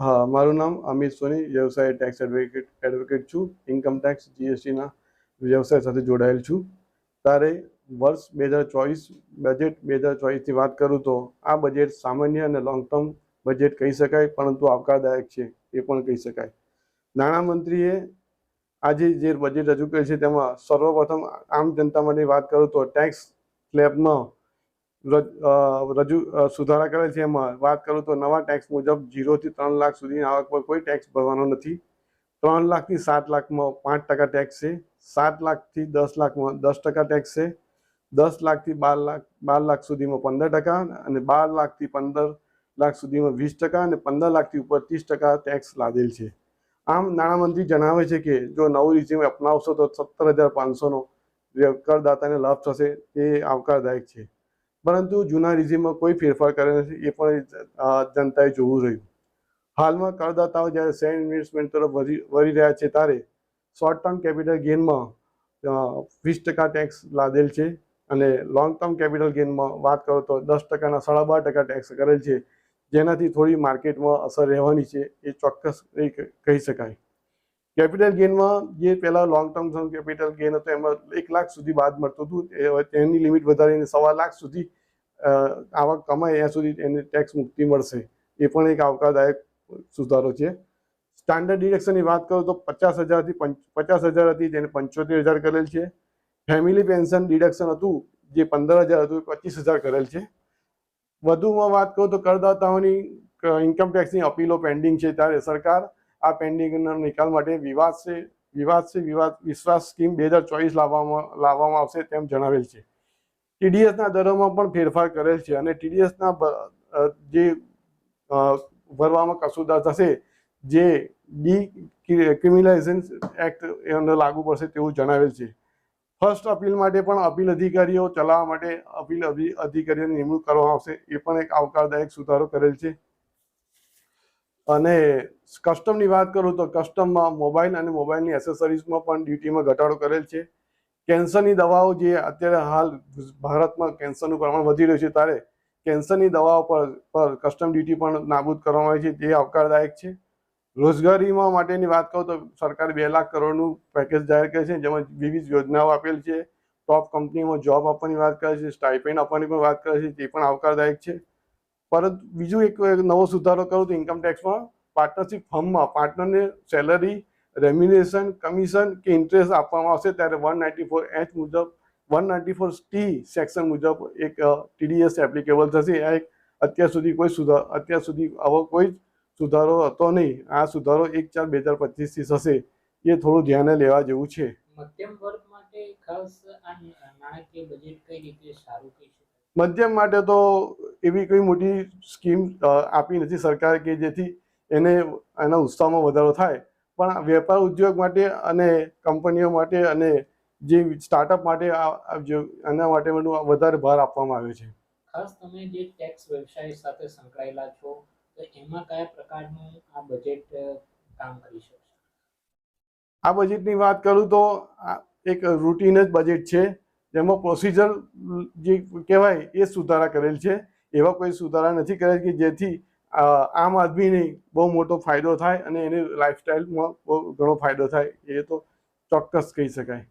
હા, મારું નામ અમિત સોની, વ્યવસાય ટેક્સ એડવોકેટ એડવોકેટ છું. ઇન્કમ ટેક્સ જીએસટીના વ્યવસાય સાથે જોડાયેલ છું. તારે વર્ષ બે હજાર ચોવીસ બજેટ બે હજાર ચોવીસથી વાત કરું તો આ બજેટ સામાન્ય અને લોંગ ટર્મ બજેટ કહી શકાય, પરંતુ આવકારદાયક છે, એ પણ કહી શકાય. નાણામંત્રીએ આજે જે બજેટ રજૂ કર્યું છે તેમાં સર્વપ્રથમ આમ જનતા માટે વાત કરું તો ટેક્સ સ્લેબમાં રજ- સુધારા કરે છે એમાં વાત કરું તો નવા ટેક્સ મુજબ જીરોથી ત્રણ લાખ સુધીની આવક પર કોઈ ટેક્સ ભરવાનો નથી. ત્રણ લાખથી સાત લાખમાં પાંચ ટકા ટેક્સ છે. સાત લાખથી દસ લાખમાં દસ ટકા ટેક્સ છે. દસ લાખથી બાર લાખ બાર લાખ સુધીમાં પંદર ટકા અને બાર લાખથી પંદર લાખ સુધીમાં વીસ ટકા અને પંદર લાખથી ઉપર ત્રીસ ટકા ટેક્સ લાદેલ છે. આમ નાણામંત્રી જણાવે છે કે જો નવું રિઝ્યુમ અપનાવશો તો સત્તર હજાર પાંચસોનો કરદાતાને લાભ થશે. તે આવકારદાયક છે. પરંતુ જૂના રિઝ્યુમમાં કોઈ ફેરફાર કરે નથી. એ પણ જનતાએ જોવું રહ્યું. હાલમાં કરદાતાઓ જ્યારે શેર ઇન્વેસ્ટમેન્ટ તરફ વળી રહ્યા છે ત્યારે શોર્ટ ટર્મ કેપિટલ ગેઇનમાં વીસ ટકા ટેક્સ લાદેલ છે અને લોંગ ટર્મ કેપિટલ ગેઇનમાં વાત કરો તો દસ ટકાના સાડા બાર ટકા ટેક્સ કરેલ છે. જેનાથી થોડી માર્કેટમાં અસર રહેવાની છે એ ચોક્કસ કહી શકાય. કેપિટલ ગેઇનમાં જે પહેલાં લોંગ ટર્મ કેપિટલ ગેઇન હતો, એમાં એક લાખ સુધી બાદ મળતું હતું. તેની લિમિટ વધારીને સવા લાખ સુધી આવક કમાય, ત્યાં સુધી એને ટેક્સ મુક્તિ મળશે. એ પણ એક આવકારદાયક સુધારો છે. સ્ટાન્ડર્ડ ડિડક્શનની વાત કરું તો પચાસ હજારથી પચાસ હજાર હતી તેને પંચોતેર હજાર કરેલ છે. ફેમિલી પેન્શન ડિડક્શન હતું, જે પંદર હજાર હતું, એ પચીસ હજાર કરેલ છે. વધુમાં વાત કરું તો કરદાતાઓની ઇન્કમ ટેક્સની અપીલો પેન્ડિંગ છે. ત્યારે સરકાર આ પેન્ડિંગના નિકાલ માટે વિવાદ છે વિવાદ છે, વિવાદ, વિશ્વાસ સ્કીમ બે હજાર ચોવીસ લાવવામાં લાવવામાં આવશે તેમ જણાવેલ છે. ટીડીએસના દરોમાં પણ ફેરફાર કરેલ છે અને ટીડીએસના જે ભરવામાં કસૂરદાર થશે, જે ડી ક્રિમિનલાઇઝેશન એક્ટ અંદર લાગુ પડશે તેવું જણાવેલ છે. ફર્સ્ટ અપીલ માટે પણ અપીલ અધિકારીઓ ચલાવવા માટે અપીલ અધિ- અધિકારીઓની નિમણૂક કરવામાં આવશે, એ પણ એક આવકારદાયક સુધારો કરેલ છે. અને કસ્ટમની વાત કરું તો કસ્ટમમાં મોબાઈલ અને મોબાઈલની એસેસરીઝમાં પણ ડ્યુટીમાં ઘટાડો કરેલ છે. કેન્સરની દવાઓ જે અત્યારે હાલ ભારતમાં કેન્સરનું પ્રમાણ વધી રહ્યું છે ત્યારે કેન્સરની દવાઓ પર પર કસ્ટમ ડ્યુટી પણ નાબૂદ કરવામાં આવી છે તે આવકારદાયક છે. રોજગારીમાં માટેની વાત કરું તો સરકારે બે લાખ કરોડનું પેકેજ જાહેર કરે છે, જેમાં વિવિધ યોજનાઓ આપેલ છે. ટોપ કંપનીમાં જોબ આપવાની વાત કરે છે સ્ટાઇપેન્ડ આપવાની પણ વાત કરે છે, તે પણ આવકારદાયક છે. પરંતુ બીજું એક નવો સુધારો કરું તો ઇન્કમ ટેક્સમાં પાર્ટનરશિપ ફર્મમાં પાર્ટનરને સેલરી રેમ્યુનેશન કમિશન કે ઇન્ટરેસ્ટ આપવામાં આવશે ત્યારે વન નાઇન્ટી ફોર એચ મુજબ one ninety four T section મુજબ એક ટીડીએસ એપ્લિકેબલ થશે. આ એક અત્યાર સુધી કોઈ સુધાર અત્યાર સુધી આવો કોઈ જ સુધારો હતો નહીં. આ સુધારો એક ચાર બે હજાર પચીસથી થશે. એ થોડું ધ્યાને લેવા જેવું છે. મધ્યમ વર્ગ માટે ખાસ આ નાણાકીય બજેટ કઈ રીતે સારું કહી મધ્યમ માટે તો એવી કોઈ મોટી સ્કીમ આપી નથી સરકાર કે જેથી એને એના ઉત્સાહમાં વધારો થાય. પણ વેપાર ઉદ્યોગ માટે અને કંપનીઓ માટે અને જે સ્ટાર્ટઅપ માટે એના માટે વધારે ભાર આપવામાં આવ્યો છે. ખાસ તમે જે ટેક્સ વ્યવસાય સાથે સંકળાયેલા છો તો એમાં કયા પ્રકારનું આ બજેટ કામ કરી શકશે આ બજેટની વાત કરું તો એક રૂટીન જ બજેટ છે જેમાં પ્રોસિજર જે કહેવાય એ સુધારા કરેલ છે. એવા કોઈ સુધારા નથી કર્યા કે જેથી આમ આદમીને બહુ મોટો ફાયદો થાય અને એની લાઈફસ્ટાઈલમાં બહુ ઘણો ફાયદો થાય. એ તો ચોક્કસ કહી શકાય.